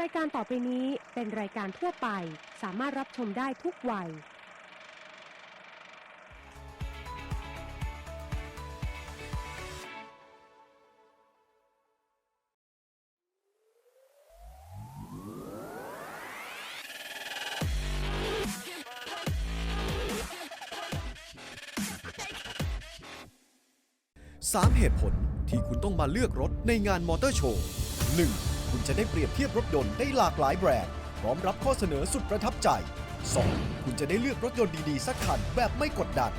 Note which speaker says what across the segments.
Speaker 1: รายการต่อไปนี้เป็นรายการทั่วไป สามารถรับชมได้ทุกวัย
Speaker 2: 3 เหตุผลที่คุณต้องมาเลือกรถในงานมอเตอร์โชว์ 1. คุณจะได้เปรียบเทียบรถยนต์ได้หลากหลายแบรนด์พร้อมรับข้อเสนอสุดประทับใจ 2. คุณจะได้เลือกรถยนต์ดีๆ สักคันแบบไม่กดดัน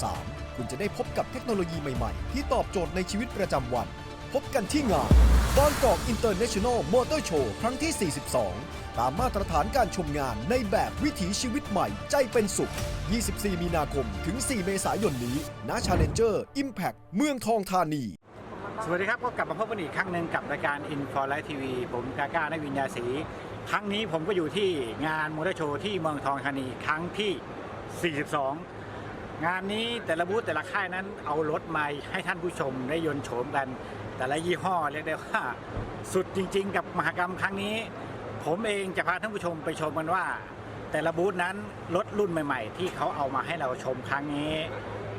Speaker 2: 3. คุณจะได้พบกับเทคโนโลยีใหม่ๆ ที่ตอบโจทย์ในชีวิตประจำวัน พบกันที่งานบางกอกอินเตอร์เนชั่นแนลมอเตอร์โชว์ครั้งที่ 42 ตามมาตรฐานการชมงานในแบบวิถีชีวิตใหม่ใจเป็นสุข 24 มีนาคมถึง 4 เมษายนนี้ณ Challenger Impact เมืองทองธานี
Speaker 3: สวัสดีครับ ก็กลับมาพบกันอีกครั้งหนึ่งกับรายการ i n f o l i ์ทีวีผมกาก้านวิญญาศรีครั้งนี้ผมก็อยู่ที่งานมอเตอร์โชว์ที่เมืองทองธานีครั้งที่ 42 งานนี้แต่ละบูธแต่ละค่ายนั้นเอารถมาให้ท่านผู้ชมได้ยนต์โฉมกัน แต่ละยี่ห้อเรียกได้ว่าสุดจริง ๆ กับมหกรรมครั้งนี้ ผมเองจะพาท่านผู้ชมไปชมกันว่า แต่ละบูธนั้นรถรุ่นใหม่ ๆ ที่เขาเอามาให้เราชมครั้งนี้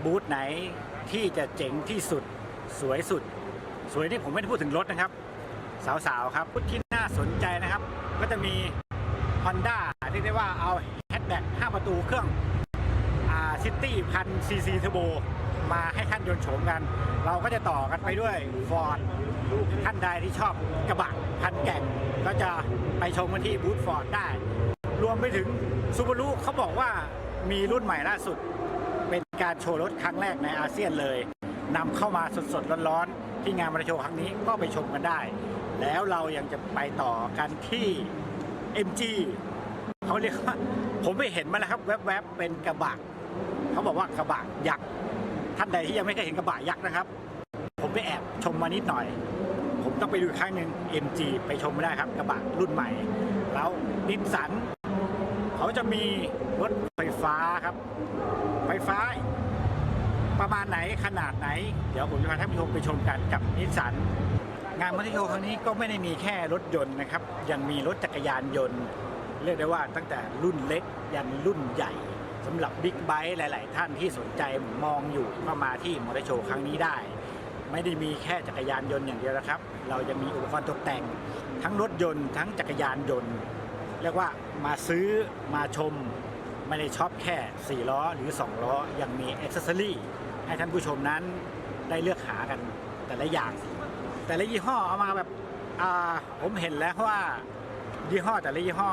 Speaker 3: บูธไหนที่จะเจ๋งที่สุด สวยสุด สวยที่ผมไม่ได้พูดถึงรถนะครับ สาวๆครับที่น่าสนใจนะครับ ก็จะมี Honda เรียกได้ว่าเอาแฮชแบ็ก5ประตูเครื่องอ่าซิตี้พันซีซีเทอร์โบมาให้ท่านยนต์โฉมกัน เราก็จะต่อกันไปด้วย Ford ท่านใดที่ชอบกระบะพันแก่งก็จะไปชมกันที่บูธฟอร์ดได้ รวมไปถึงซูบารุเขาบอกว่ามีรุ่นใหม่ล่าสุด เป็นการโชว์รถครั้งแรกในอาเซียนเลย นำเข้ามาสดๆร้อนๆที่งานมอเตอร์โชว์ครั้งนี้ก็ไปชมกันได้ แล้วเรายังจะไปต่อกันที่ MG เขาเรียกว่าผมไปเห็นมาแล้วครับแวบๆเป็นกระบะเขาบอกว่ากระบะยักษ์ท่านใดที่ยังไม่เคยเห็นกระบะยักษ์นะครับ ผมไปแอบชมมานิดหน่อย ผมต้องไปดูครั้งหนึ่ง MG ไปชมไม่ได้ครับกระบะรุ่นใหม่ แล้วนิสสันเขาจะมีรถไฟฟ้าครับ ไฟฟ้า ประมาณไหนขนาดไหน เดี๋ยวผมจะพาท่านผู้ชมไปชมกันกับนิสสันงานมอเตอร์โชว์ครั้งนี้ก็ไม่ได้มีแค่รถยนต์นะครับ ยังมีรถจักรยานยนต์ เรียกได้ว่าตั้งแต่รุ่นเล็กยันรุ่นใหญ่สำหรับบิ๊กไบค์หลาย ๆ ท่านที่สนใจมองอยู่ก็มาที่มอเตอร์โชว์ครั้งนี้ได้ ไม่ได้มีแค่จักรยานยนต์อย่างเดียวนะครับ เรายังมีอุปกรณ์ตกแต่ง ทั้งรถยนต์ทั้งจักรยานยนต์ เรียกว่ามาซื้อมาชม ไม่ได้ช็อปแค่ 4 ล้อหรือ 2 ล้อ ยังมีอ c เซ s ซอรี่ให้ท่านผู้ชมนั้นได้เลือกหากันแต่ละอย่าง แต่ละยี่ห้อเอามาแบบอ่าผมเห็นแล้วว่ายี่ห้อแต่ละยี่ห้อ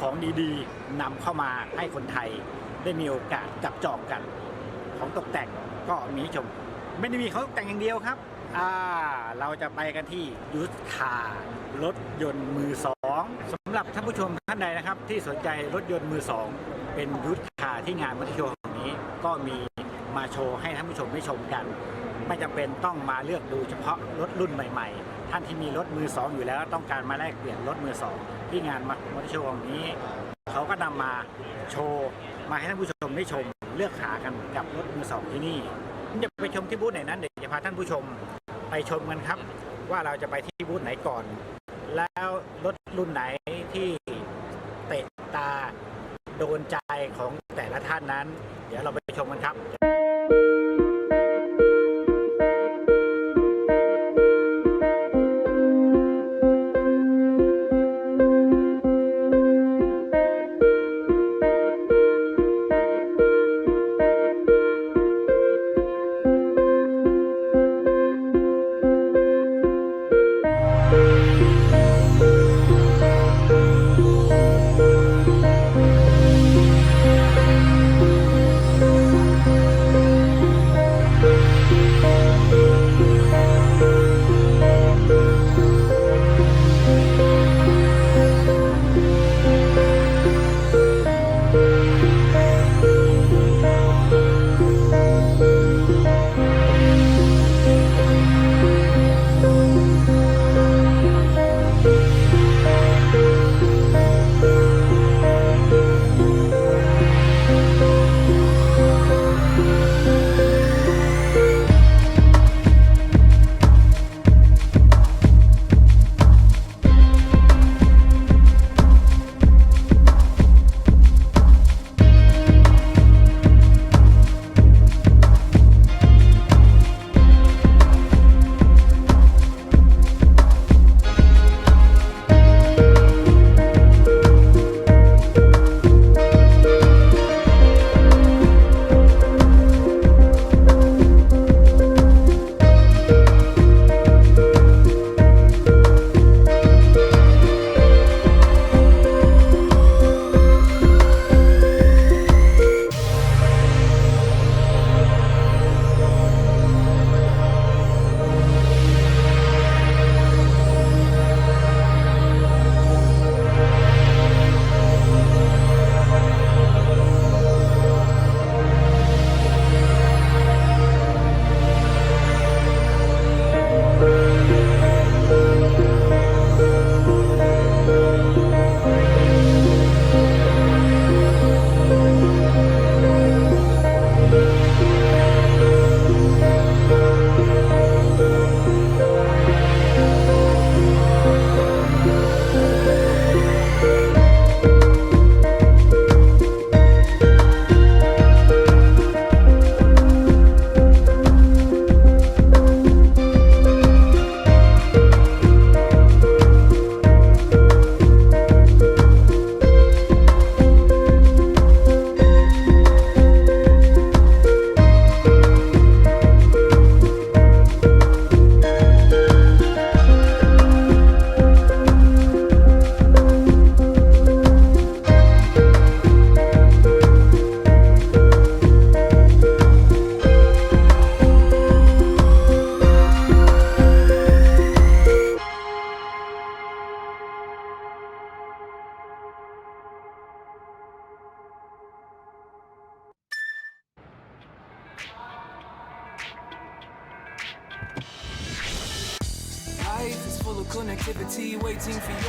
Speaker 3: ของดีๆนำเข้ามาให้คนไทยได้มีโอกาสจับจองกัน ของตกแต่งก็มีชม ไม่ได้มีเของตกแต่งอย่างเดียวครับอ่าเราจะไปกันที่ยูสคารถยนต์มือสองสำหรับท่านผู้ชมท่านใดนะครับ ที่สนใจรถยนต์มือสอง เป็นยูสคาที่งานมัธยมแห่งนี้ก็มีมาโชว์ให้ท่านผู้ชมได้ชมกัน ไม่จำเป็นต้องมาเลือกดูเฉพาะรถรุ่นใหม่ ๆ ท่านที่มีรถมือสองอยู่แล้ว ต้องการมาแลกเปลี่ยนรถมือสองที่งานมอเตอร์โชว์แห่งนี้ เขาก็นำมาโชว์มาให้ท่านผู้ชมได้ชม เลือกหากันกับรถมือสองที่นี่จะไปชมที่บูธไหนนั้นเดี๋ยวจะพาท่านผู้ชมไปชมกันครับ ว่าเราจะไปที่บูธไหนก่อน แล้วรถรุ่นไหนที่เตะตา โดนใจของแต่ละท่านนั้น เดี๋ยวเราไปชมกันครับ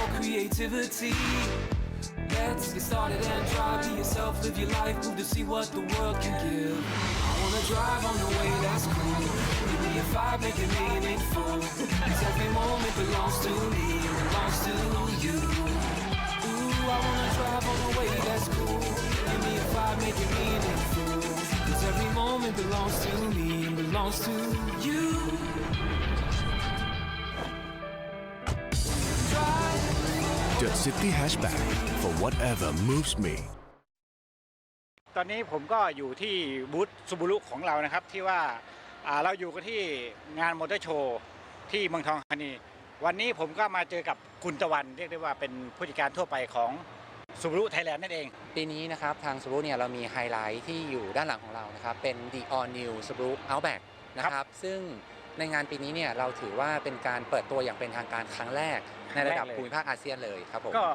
Speaker 4: your creativity. Let's get started and try. Be yourself, live your life, move to see what the world can give. I wanna drive on the way that's cool. Give me a vibe, make it meaningful. Cause every moment belongs to me, and belongs to you. Ooh, I wanna drive on the way that's cool. Give me a vibe, make it meaningful. Cause every moment belongs to me, and belongs to you.
Speaker 5: The City Hatchback for whatever moves me.
Speaker 3: ตอนนี้ผมก็อยู่ที่บูธซูบูรุของเรานะครับ ที่ว่าอ่าเราอยู่กันที่งานมอเตอร์โชว์ที่เมืองทองธานี วันนี้ผมก็มาเจอกับคุณตะวันเรียกได้ว่าเป็นผู้จัดการทั่วไปของซูบูรุไทยแลนด์นั่นเอง
Speaker 6: ปีนี้นะครับทาง Subaru เนี่ยเรามีไฮไลท์ที่อยู่ด้านหลังของเรานะครับ เป็น The All New Subaru Outback นะครับ ซึ่ง ในงานปีนี้เนี่ยเราถือว่าเป็นการเปิดตัวอย่างเป็นทางการครั้งแรก ในระดับ
Speaker 3: ครั้งแรกเลย
Speaker 6: ภูมิภาคอาเซียนเลยครับผม
Speaker 3: ก็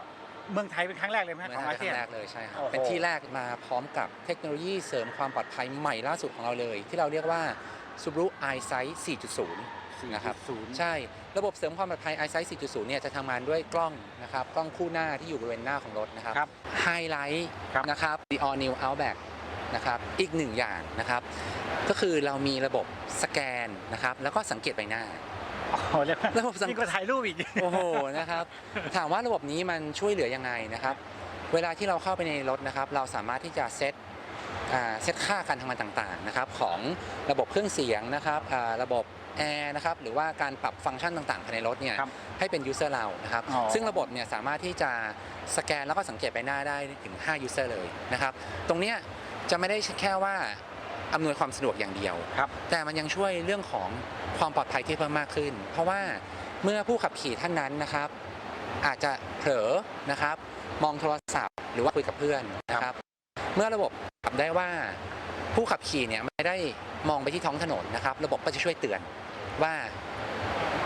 Speaker 3: เมืองไทยเป็นครั้งแรกเลยไหม
Speaker 6: ไม่
Speaker 3: ของ
Speaker 6: น่า
Speaker 3: อา
Speaker 6: จะค
Speaker 3: เซีย
Speaker 6: รั้
Speaker 3: น
Speaker 6: งแรกเลยใช่ครับ
Speaker 3: โอ้โห
Speaker 6: เป็นที่แรกมาพร้อมกับเทคโนโลยีเสริมความปลอดภัยใหม่ล่าสุดของเราเลย ที่เราเรียกว่า Subaru EyeSight 4.0 นะครับ
Speaker 3: ศูนย์
Speaker 6: ใช่ระบบเสริมความปลอดภัย EyeSight 4.0 เนี่ยจะทำงานด้วยกล้องนะครับกล้องคู่หน้าที่อยู่บริเวณหน้าของรถนะครับ
Speaker 3: ครับ
Speaker 6: ไฮไลท์
Speaker 3: ครับ
Speaker 6: นะครับ The All New Outback นะครับอีกหนึ่งอย่างนะครับ ก็คือเรามีระบบสแกนนะครับ แล้วก็สังเกตใบหน้า
Speaker 3: โอ้โหเรียกว่า
Speaker 6: ระบบสัง
Speaker 3: นี่ก็ถ่ายรูปอีก
Speaker 6: โอ้โหนะครับ ถามว่าระบบนี้มันช่วยเหลือยังไงนะครับ เวลาที่เราเข้าไปในรถนะครับ เราสามารถที่จะเซตอ่าเซตค่าการทำงานต่างๆนะครับ ของระบบเครื่องเสียงนะครับอ่าระบบแอร์นะครับหรือว่าการปรับฟังก์ชันต่างๆภายในรถเนี่ย
Speaker 3: ครับ
Speaker 6: ให้เป็นยูเซอร์เรานะครับ
Speaker 3: อ๋อ
Speaker 6: ซึ่งระบบเนี่ยสามารถที่จะสแกนแล้วก็สังเกตใบหน้าได้ถึง5ยูเซอร์เลยนะครับ ตรงเนี้ย จะไม่ได้แค่ว่าอำนวยความสะดวกอย่างเดียว
Speaker 3: ครับ
Speaker 6: แต่มันยังช่วยเรื่องของความปลอดภัยที่เพิ่มมากขึ้น เพราะว่าเมื่อผู้ขับขี่ท่านนั้นนะครับ อาจจะเผลอนะครับ มองโทรศัพท์ หรือว่าคุยกับเพื่อนนะครับ เมื่อระบบจับได้ว่าผู้ขับขี่เนี่ยไม่ได้มองไปที่ท้องถนนนะครับ ระบบก็จะช่วยเตือนว่า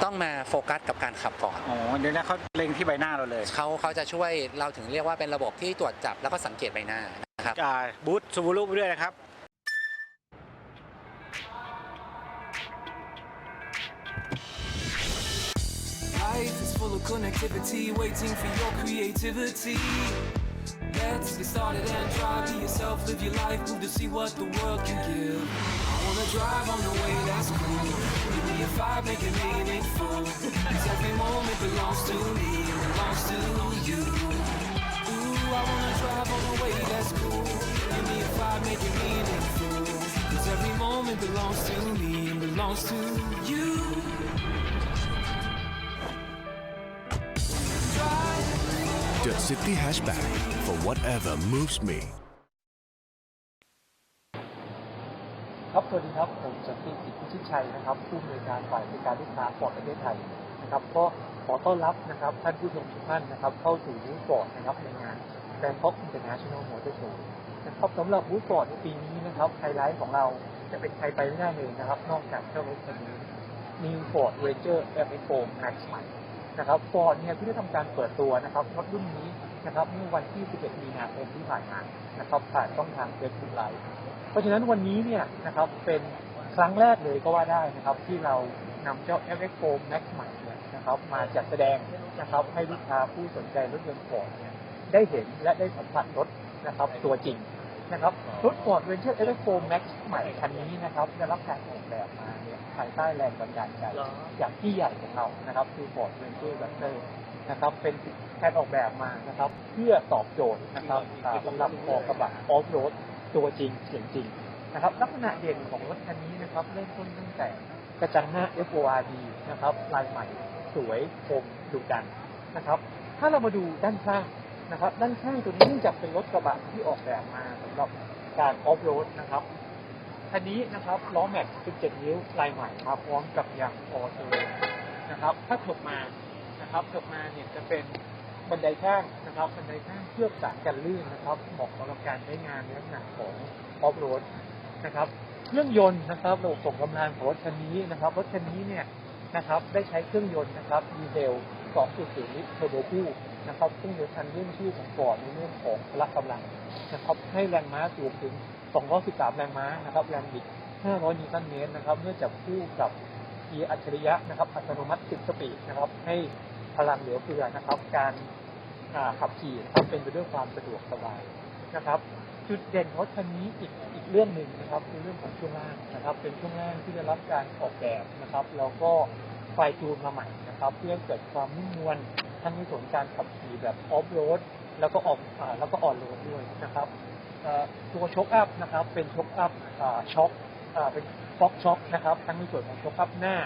Speaker 6: ต้องมาโฟกัสกับการขับก่อน
Speaker 3: อ๋อ เดี๋ยวนะเขาเล็งที่ใบหน้าเราเลย
Speaker 6: เขาเขาจะช่วยเราถึงเรียกว่าเป็นระบบที่ตรวจจับแล้วก็สังเกตใบหน้า นะครับ
Speaker 3: อ่าบูธซูบูรุไปด้วยนะครับ
Speaker 4: I wanna drive on the way that's cool. Give me a vibe, make it meaningful. Cause every moment belongs to me, and belongs to you. Ooh, I wanna drive on the way that's cool. Give me a vibe, make it meaningful. Cause every moment belongs to me, and belongs to you.
Speaker 5: The City Hatchback for whatever moves me.
Speaker 7: ครับ สวัสดีครับ ผมสันติสิทธิพิชิตชัยนะครับ ผู้อำนวยการฝ่ายบริการลูกค้าฟอร์ดประเทศไทยนะครับ ก็ขอต้อนรับนะครับ ท่านผู้ชมทุกท่านนะครับ เข้าสู่บูธฟอร์ดนะครับในงาน Bangkok International Motor Show นะครับสำหรับบูธฟอร์ดในปีนี้นะครับไฮไลท์ของเราจะเป็นใครไปไม่ได้เลยนะครับ นอกจากเจ้ารถคันนี้ New Ford Ranger FX4 Max ใหม่นะครับฟอร์ดเนี่ยที่ได้ทำการเปิดตัวนะครับรถรุ่นนี้นะครับเมื่อวันที่ 11 มีนาคมที่ผ่านมานะครับผ่านช่องทาง Facebook Live เพราะฉะนั้นวันนี้เนี่ยนะครับเป็นครั้งแรกเลยก็ว่าได้นะครับ ที่เรานำเจ้า FX4 Max ใหม่เนี่ยนะครับมาจัดแสดงนะครับให้ลูกค้าผู้สนใจรถยนต์ฟอร์ดเนี่ย ได้เห็นและได้สัมผัสรถนะครับตัวจริงนะครับรถ Ford Ranger FX4 Max ใหม่คันนี้นะครับได้รับการออกแบบมาเนี่ยภายใต้แรงบันดาลใจจากที่ใหญ่ของเรานะครับคือ Ford Ranger Raptor นะครับเป็นการออกแบบมานะครับเพื่อตอบโจทย์นะครับอ่าสำหรับคอกระบะออฟโรดตัวจริงเสียงจริงนะครับลักษณะเด่นของรถคันนี้นะครับเริ่มต้นตั้งแต่กระจังหน้า FORD นะครับลายใหม่สวยคมดุดันนะครับ ถ้าเรามาดูด้านข้าง นะครับ ด้านข้างตัวนี้เนื่องจากเป็นรถกระบะที่ออกแบบมาสำหรับการออฟโรดนะครับคันนี้นะครับล้อแม็กซ์17 นิ้วลายใหม่มาพร้อมกับยางออโตนะครับ ถ้าถกมานะครับถกมาเนี่ยจะเป็นบันไดข้างนะครับ บันไดข้างเคลือบสารกันลื่นนะครับเหมาะสำหรับการใช้งานในลักษณะของออฟโรดนะครับเครื่องยนต์นะครับระบบส่งกำลังของรถคันนี้นะครับรถคันนี้เนี่ยนะครับได้ใช้เครื่องยนต์นะครับดีเซล 2.0 ลิตรเทอร์โบคู่ นะครับซึ่งเป็นคันรุ่นชื่อของฟอร์ดในเรื่องของพละกำลังนะครับให้แรงม้าสูงถึง 213 แรงม้านะครับแรงบิด 500 นิวตันเมตรนะครับเมื่อจับคู่กับเกียร์อัจฉริยะนะครับอัตโนมัติ 10 สปีดนะครับให้พลังเหลือเฟือนะครับการขับขี่นะครับเป็นไปด้วยความสะดวกสบายนะครับจุดเด่นของรถคันนี้อีกอีกเรื่องหนึ่งนะครับคือเรื่องของช่วงล่างนะครับ เป็นช่วงล่างที่ได้รับการออกแบบนะครับแล้วก็ไฟจูนมาใหม่นะครับ เพื่อเกิดความนุ่มนวล ทั้งในส่วนการขับขี่แบบออฟโรดแล้วก็ออกแล้วก็ออนโรดด้วยนะครับตัวช็อคอัพนะครับ เป็นช็อคอัพช็อคเป็นฟ็อกช็อคนะครับ ทั้งในส่วนของช็อคอัพหน้า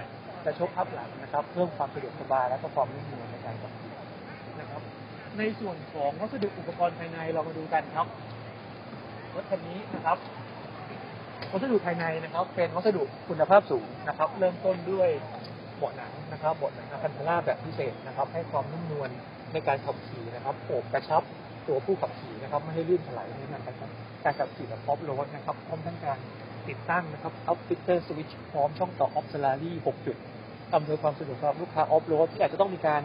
Speaker 7: และช็อคอัพหลังนะครับ เพิ่มความสะดวกสบายและก็ความนุ่มนวลในการขับขี่นะครับ ในส่วนของวัสดุอุปกรณ์ภายในเรามาดูกันครับรถคันนี้นะครับ วัสดุภายในนะครับ เป็นวัสดุคุณภาพสูงนะครับ เริ่มต้นด้วย บาะหนังนะครับเบาะหนังอคันธาร่าแบบพิเศษนะครับ ให้ความนุ่มนวลในการขับขี่นะครับโอบกระชับตัวผู้ขับขี่นะครับไม่ให้ลื่นถลายในการขับการขับขี่แบบออฟโรดนะครับพร้อมทั้งการติดตั้งนะครับอัพฟิเตอร์สวิตช์พร้อมช่องต่อออฟซลารี่6จุดอำนวยความสะดวกสำหรับลูกค้าออฟโรดที่อาจจะต้องมีการ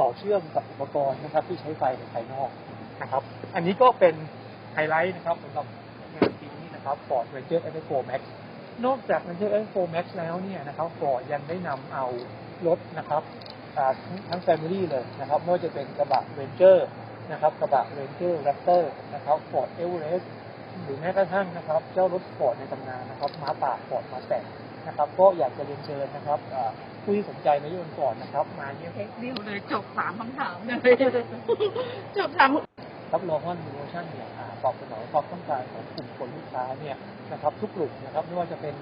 Speaker 7: ต่อเชื่อมกับอุปกรณ์นะครับ ที่ใช้ไฟในภายนอกนะครับ อันนี้ก็เป็นไฮไลท์นะครับสำหรับงานปีนี้นะครับ Ford Ranger f 4 Max นอกจาก Ranger f 4 Max แล้วเนี่ยนะครับ Ford ยังได้นำเอารถนะครับทั้งทั้ง Family เลยนะครับไม่ว่าจะเป็นกระบะ Ranger นะครับกระบะ Ranger Raptor นะครับ Ford Everest หรือแม้กระทั่งนะครับ เจ้ารถ Ford ในตำนานนะครับม้าป่า Ford Mustang นะครับก็อยากจะเรียนเชิญนะครับผู้ที่สนใจในยนต์ก่อนนะครับ มาเยี่ยม
Speaker 8: เอ็กซ์ดิวเลยจบสามคำถามเลยจบสาม
Speaker 7: รับรองว่ามีโมชั่นเนี่ยตอบสนองความต้องการของกลุ่มคนลูกค้าเนี่ยนะครับทุกกลุ่มนะครับไม่ว่าจะเป็น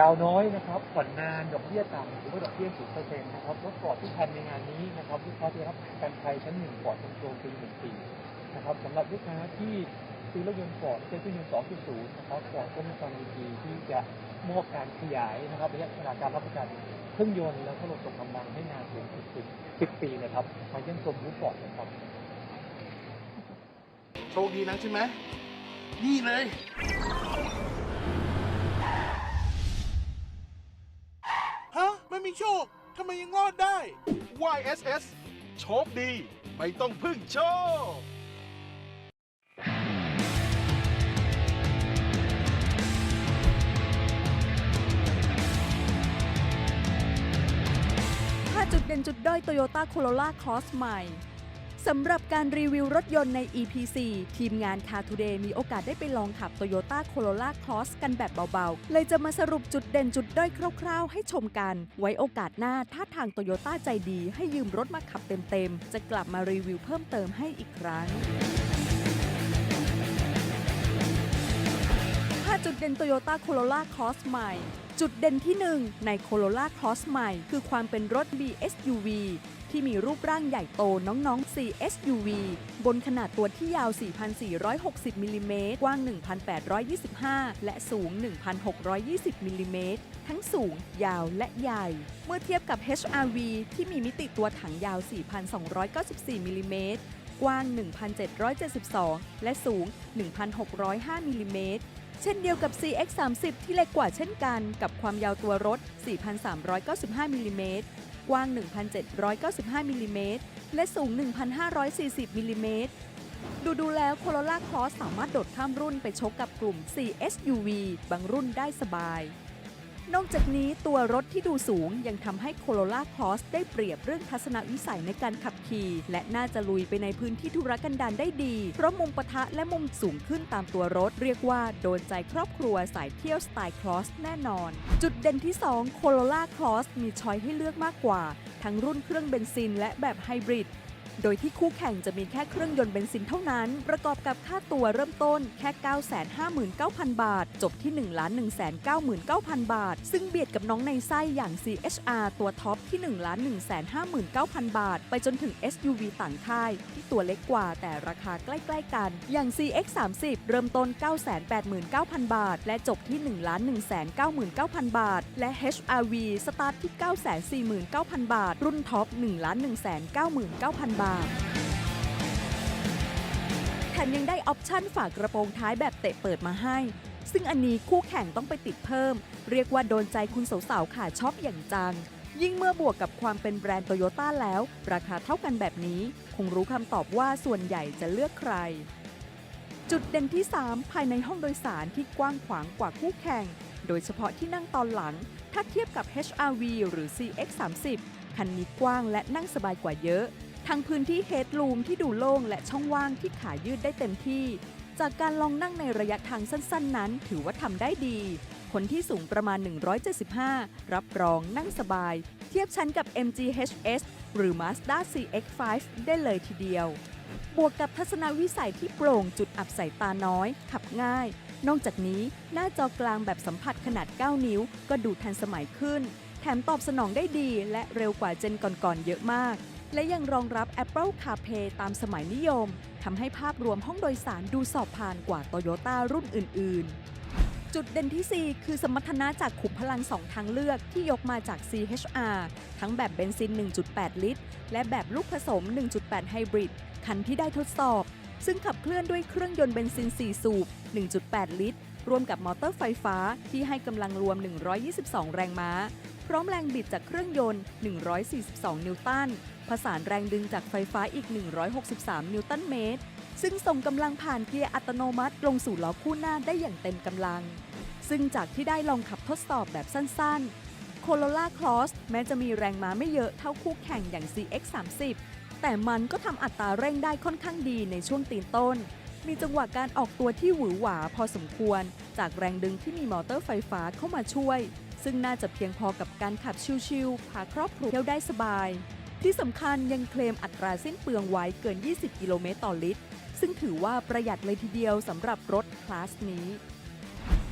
Speaker 7: ดาวน้อยนะครับผ่อนนานดอกเบี้ยต่ำหรือว่าดอกเบี้ยศูนย์เปอร์เซ็นต์นะครับรถฟอดที่ทันในงานนี้นะครับลูกค้าจะได้รับประกันภัยชั้นหนึ่งฟอดคอนโทรลฟรีหนึ่งปีนะครับสำหรับลูกค้าที่ซื้อรถยนต์ฟอร์ดเซ็นต์ยนต์2.0นะครับฟอดก็มีความดีที่จะมอบการขยายนะครับระยะเวลาการรับประกันเครื่องยนต์แล้วก็ระบบกำลังให้นานถึง10 10ปีเลยครับมาเยี่ยมชมบูธฟอดนะครับ
Speaker 9: โชคดีนะใช่ไหม นี่เลย ฮะ ไม่มีโชค ทำไมยังรอดได้ YSS โชคดี ไม่ต้องพึ่งโชค
Speaker 10: 5จุดเด่นจุดด้อย Toyota Corolla Cross ใหม่ สำหรับการรีวิวรถยนต์ใน EP4 ทีมงาน Car Today มีโอกาสได้ไปลองขับ Toyota Corolla Cross กันแบบเบาๆ เลยจะมาสรุปจุดเด่นจุดด้อยคร่าวๆ ให้ชมกัน ไว้โอกาสหน้าถ้าทาง Toyota ใจดีให้ยืมรถมาขับเต็มๆ จะกลับมารีวิวเพิ่มเติมให้อีกครั้ง5จุดเด่น Toyota Corolla Cross ใหม่จุดเด่นที่ 1 ใน Corolla Cross ใหม่ คือความเป็นรถ BSUV ที่มีรูปร่างใหญ่โตน้องๆ 4SUV บนขนาดตัวที่ยาว 4,460 มิลลิเมตร กว้าง 1,825 และสูง 1,620 มิลลิเมตร ทั้งสูง ยาวและใหญ่ เมื่อเทียบกับ HRV ที่มีมิติตัวถังยาว 4,294 มิลลิเมตร กว้าง 1,772 และสูง 1,605 มิลลิเมตรเช่นเดียวกับ CX30 ที่เล็กกว่าเช่นกัน กับความยาวตัวรถ 4,395มิลลิเมตร กว้าง 1,795มิลลิเมตรและสูง 1,540มิลลิเมตรดูดูแล้วโคโรล่าคอสสามารถโดดข้ามรุ่นไปชกกับกลุ่ม 4SUV บางรุ่นได้สบาย นอกจากนี้ตัวรถที่ดูสูงยังทำให้ Corolla Cross ได้เปรียบเรื่องทัศนวิสัยในการขับขี่และน่าจะลุยไปในพื้นที่ธุรกันดารได้ดี เพราะมุมปะทะและมุมสูงขึ้นตามตัวรถ เรียกว่าโดนใจครอบครัวสายเที่ยวสไตล์ Cross แน่นอน จุดเด่นที่ 2 Corolla Cross มีช้อยให้เลือกมากกว่า ทั้งรุ่นเครื่องเบนซินและแบบไฮบริด โดยที่คู่แข่งจะมีแค่เครื่องยนต์เบนซินเท่านั้น ประกอบกับค่าตัวเริ่มต้นแค่ 959,000 บาท จบที่ 1,199,000บาท ซึ่งเบียดกับน้องในไส้อย่าง CHR ตัวท็อปที่ 1,159,000 บาท ไปจนถึง SUV ต่างค่าย ที่ตัวเล็กกว่าแต่ราคาใกล้ ๆ กัน อย่าง CX30 เริ่มต้น 989,000 บาท และจบที่ 1,199,000บาท และ HRV สตาร์ทที่ 949,000 บาท รุ่นท็อป 1,199,000บาทแถมยังได้ออปชั่นฝากกระโปรงท้ายแบบเตะเปิดมาให้ ซึ่งอันนี้คู่แข่งต้องไปติดเพิ่ม เรียกว่าโดนใจคุณสาวๆขาช็อบอย่างจัง ยิ่งเมื่อบวกกับความเป็นแบรนด์โตโยต้าแล้ว ราคาเท่ากันแบบนี้ คงรู้คำตอบว่าส่วนใหญ่จะเลือกใคร จุดเด่นที่ 3 ภายในห้องโดยสารที่กว้างขวางกว่าคู่แข่ง โดยเฉพาะที่นั่งตอนหลัง ถ้าเทียบกับ HRV หรือ CX30 คันนี้กว้างและนั่งสบายกว่าเยอะ ทั้งพื้นที่เฮดลูมที่ดูโล่งและช่องว่างที่ขายืดได้เต็มที่ จากการลองนั่งในระยะทางสั้นๆ นั้น ถือว่าทำได้ดี คนที่สูงประมาณ 175 รับรองนั่งสบาย เทียบชั้นกับ MG HS หรือ Mazda CX5 ได้เลยทีเดียว บวกกับทัศนวิสัยที่โปร่งจุดอับสายตาน้อย ขับง่าย นอกจากนี้หน้าจอกลางแบบสัมผัสขนาด 9 นิ้ว ก็ดูทันสมัยขึ้น แถมตอบสนองได้ดีและเร็วกว่าเจนก่อนๆเยอะมาก และยังรองรับ Apple CarPlay ตามสมัยนิยมทำให้ภาพรวมห้องโดยสารดูสอบผ่านกว่า Toyota รุ่นอื่น ๆ จุดเด่นที่ 4 คือสมรรถนะจากขุมพลัง 2 ทางเลือกที่ยกมาจาก CHR ทั้งแบบเบนซิน 1.8 ลิตร และแบบลูกผสม 1.8 ไฮบริดคันที่ได้ทดสอบ ซึ่งขับเคลื่อนด้วยเครื่องยนต์เบนซิน 4 สูบ 1.8 ลิตร รวมกับมอเตอร์ไฟฟ้าที่ให้กำลังรวม 122 แรงม้า พร้อมแรงบิดจากเครื่องยนต์ 142 นิวตัน ผสานแรงดึงจากไฟฟ้าอีก 163 นิวตันเมตร ซึ่งส่งกำลังผ่านเกียร์อัตโนมัติลงสู่ล้อคู่หน้าได้อย่างเต็มกำลัง ซึ่งจากที่ได้ลองขับทดสอบแบบสั้นๆ Corolla Cross แม้จะมีแรงม้าไม่เยอะเท่าคู่แข่งอย่าง CX30 แต่มันก็ทำอัตราเร่งได้ค่อนข้างดีในช่วงตีนต้น มีจังหวะการออกตัวที่หวือหวาพอสมควร จากแรงดึงที่มีมอเตอร์ไฟฟ้าเข้ามาช่วย ซึ่งน่าจะเพียงพอกับการขับชิลๆพาครอบครัวเที่ยวได้สบาย ที่สำคัญยังเคลมอัตราสิ้นเปลืองไว้เกิน 20 กิโลเมตรต่อลิตร ซึ่งถือว่าประหยัดเลยทีเดียวสำหรับรถคลาสนี้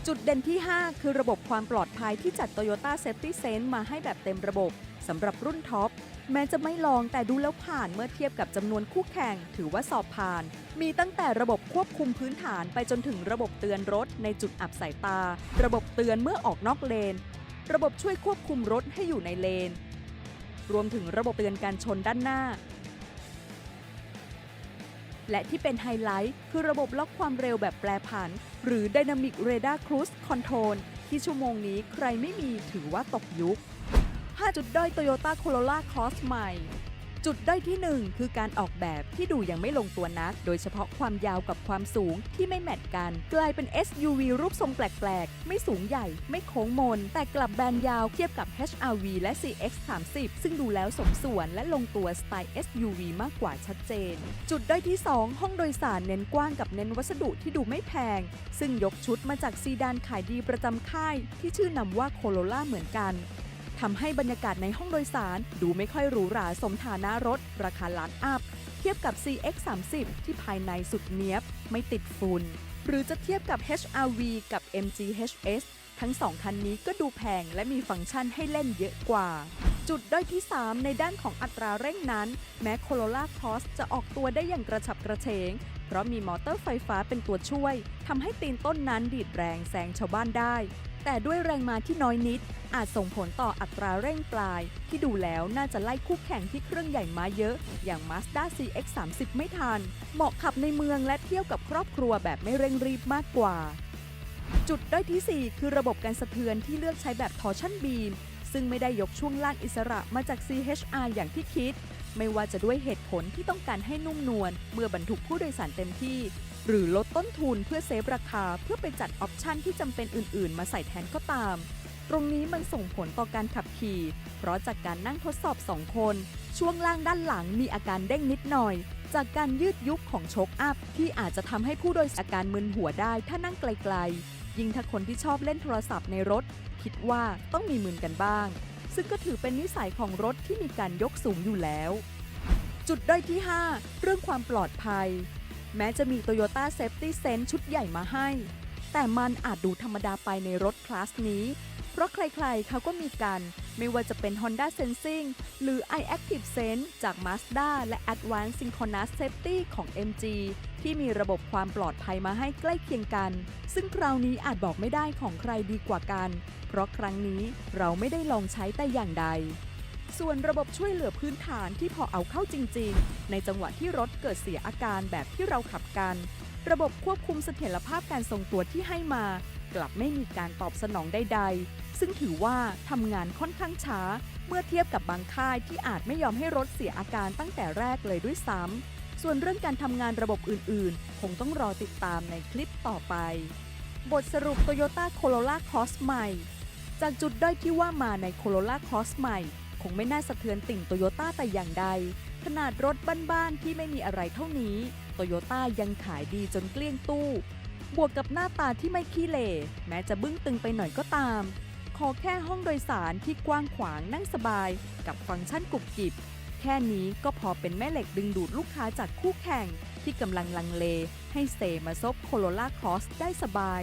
Speaker 10: จุดเด่นที่ 5 คือระบบความปลอดภัยที่จัด Toyota Safety Sense มาให้แบบเต็มระบบสำหรับรุ่นท็อปแม้จะไม่ลองแต่ดูแล้วผ่านเมื่อเทียบกับจำนวนคู่แข่ง ถือว่าสอบผ่าน มีตั้งแต่ระบบควบคุมพื้นฐานไปจนถึงระบบเตือนรถในจุดอับสายตา ระบบเตือนเมื่อออกนอกเลน ระบบช่วยควบคุมรถให้อยู่ในเลน รวมถึงระบบเตือนการชนด้านหน้า และที่เป็นไฮไลท์คือระบบล็อกความเร็วแบบแปรผัน หรือ Dynamic Radar Cruise Control ที่ชั่วโมงนี้ใครไม่มีถือว่าตกยุค 5 จุดด้อย Toyota Corolla Cross ใหม่ จุดด้อยที่ 1 คือการออกแบบที่ดูยังไม่ลงตัวนัก โดยเฉพาะความยาวกับความสูงที่ไม่แมทกัน กลายเป็น SUV รูปทรงแปลก ๆ ไม่สูงใหญ่ ไม่โค้งมน แต่กลับแบนยาวเทียบกับ HRV และ CX30 ซึ่งดูแล้วสมส่วนและลงตัวสไตล์ SUV มากกว่าชัดเจน จุดด้อยที่ 2 ห้องโดยสารเน้นกว้างกับเน้นวัสดุที่ดูไม่แพง ซึ่งยกชุดมาจากซีดานขายดีประจำค่าย ที่ชื่อนำว่าโคโรล่าเหมือนกัน ทำให้บรรยากาศในห้องโดยสาร ดูไม่ค่อยหรูหราสมฐานะรถ ราคาล้านอัพ เทียบกับ CX30 ที่ภายในสุดเนี้ยบ ไม่ติดฝุ่นหรือจะเทียบกับ HRV กับ MG HS ทั้งสองคันนี้ก็ดูแพงและมีฟังก์ชันให้เล่นเยอะกว่า จุดด้อยที่ 3 ในด้านของอัตราเร่งนั้น แม้ Corolla Cross จะออกตัวได้อย่างกระฉับกระเฉง เพราะมีมอเตอร์ไฟฟ้าเป็นตัวช่วยทำให้ตีนต้นนั้นดีดแรงแซงชาวบ้านได้ แต่ด้วยแรงมาที่น้อยนิด อาจส่งผลต่ออัตราเร่งปลาย ที่ดูแล้วน่าจะไล่คู่แข่งที่เครื่องใหญ่มาเยอะ อย่าง Mazda CX30 ไม่ทัน เหมาะขับในเมืองและเที่ยวกับครอบครัวแบบไม่เร่งรีบมากกว่า จุดด้อยทีสี่ 4 คือระบบการสะเทือนที่เลือกใช้แบบ torsion beam ซึ่งไม่ได้ยกช่วงล่างอิสระมาจาก CHR อย่างที่คิด ไม่ว่าจะด้วยเหตุผลที่ต้องการให้นุ่มนวลเมื่อบรรทุกผู้โดยสารเต็มที่ หรือลดต้นทุนเพื่อเซฟราคาเพื่อไปจัดออปชันที่จำเป็นอื่น ๆ มาใส่แทนก็ตาม ตรงนี้มันส่งผลต่อการขับขี่ เพราะจากการนั่งทดสอบ 2 คน ช่วงล่างด้านหลังมีอาการเด้งนิดหน่อย จากการยืดยุบของโชคอัพ ที่อาจจะทำให้ผู้โดยสารอาการมึนหัวได้ถ้านั่งไกลๆ ยิ่งถ้าคนที่ชอบเล่นโทรศัพท์ในรถ คิดว่าต้องมีมึนกันบ้าง ซึ่งก็ถือเป็นนิสัยของรถที่มีการยกสูงอยู่แล้ว จุดด้อยที่ 5 เรื่องความปลอดภัย แม้จะมี Toyota Safety Sense ชุดใหญ่มาให้ แต่มันอาจดูธรรมดาไปในรถคลาสนี้ เพราะใครๆเขาก็มีกัน ไม่ว่าจะเป็น Honda Sensing หรือ iActive Sense จาก Mazda และ Advanced Synchronous Safety ของ MG ที่มีระบบความปลอดภัยมาให้ใกล้เคียงกัน ซึ่งคราวนี้อาจบอกไม่ได้ของใครดีกว่ากัน เพราะครั้งนี้เราไม่ได้ลองใช้แต่อย่างใดส่วนระบบช่วยเหลือพื้นฐานที่พอเอาเข้าจริง ๆ ในจังหวะที่รถเกิดเสียอาการแบบที่เราขับกัน ระบบควบคุมเสถียรภาพการทรงตัวที่ให้มา กลับไม่มีการตอบสนองใด ๆ ซึ่งถือว่าทำงานค่อนข้างช้า เมื่อเทียบกับบางค่ายที่อาจไม่ยอมให้รถเสียอาการตั้งแต่แรกเลยด้วยซ้ำ ส่วนเรื่องการทำงานระบบอื่นๆ คงต้องรอติดตามในคลิปต่อไป บทสรุป Toyota Corolla Cross ใหม่ จากจุดด้อยที่ว่ามาใน Corolla Cross ใหม่ คงไม่น่าสะเทือนติ่งโตโยต้าแต่อย่างใด ขนาดรถบ้านๆที่ไม่มีอะไรเท่านี้ โตโยต้ายังขายดีจนเกลี้ยงตู้ บวกกับหน้าตาที่ไม่ขี้เหร่แม้จะบึ้งตึงไปหน่อยก็ตาม ขอแค่ห้องโดยสารที่กว้างขวางนั่งสบาย กับฟังก์ชันกุบกิบ แค่นี้ก็พอเป็นแม่เหล็กดึงดูดลูกค้าจากคู่แข่ง ที่กำลังลังเล ให้เซมาซบโคโรล่าครอสได้สบาย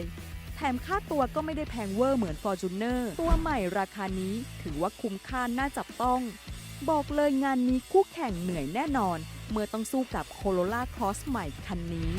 Speaker 10: แถมค่าตัวก็ไม่ได้แพงเวอร์เหมือน Fortuner ตัวใหม่ราคานี้ถือว่าคุ้มค่าน่าจับต้อง บอกเลยงานนี้คู่แข่งเหนื่อยแน่นอนเมื่อต้องสู้กับโคโรล่าครอสใหม่คันนี้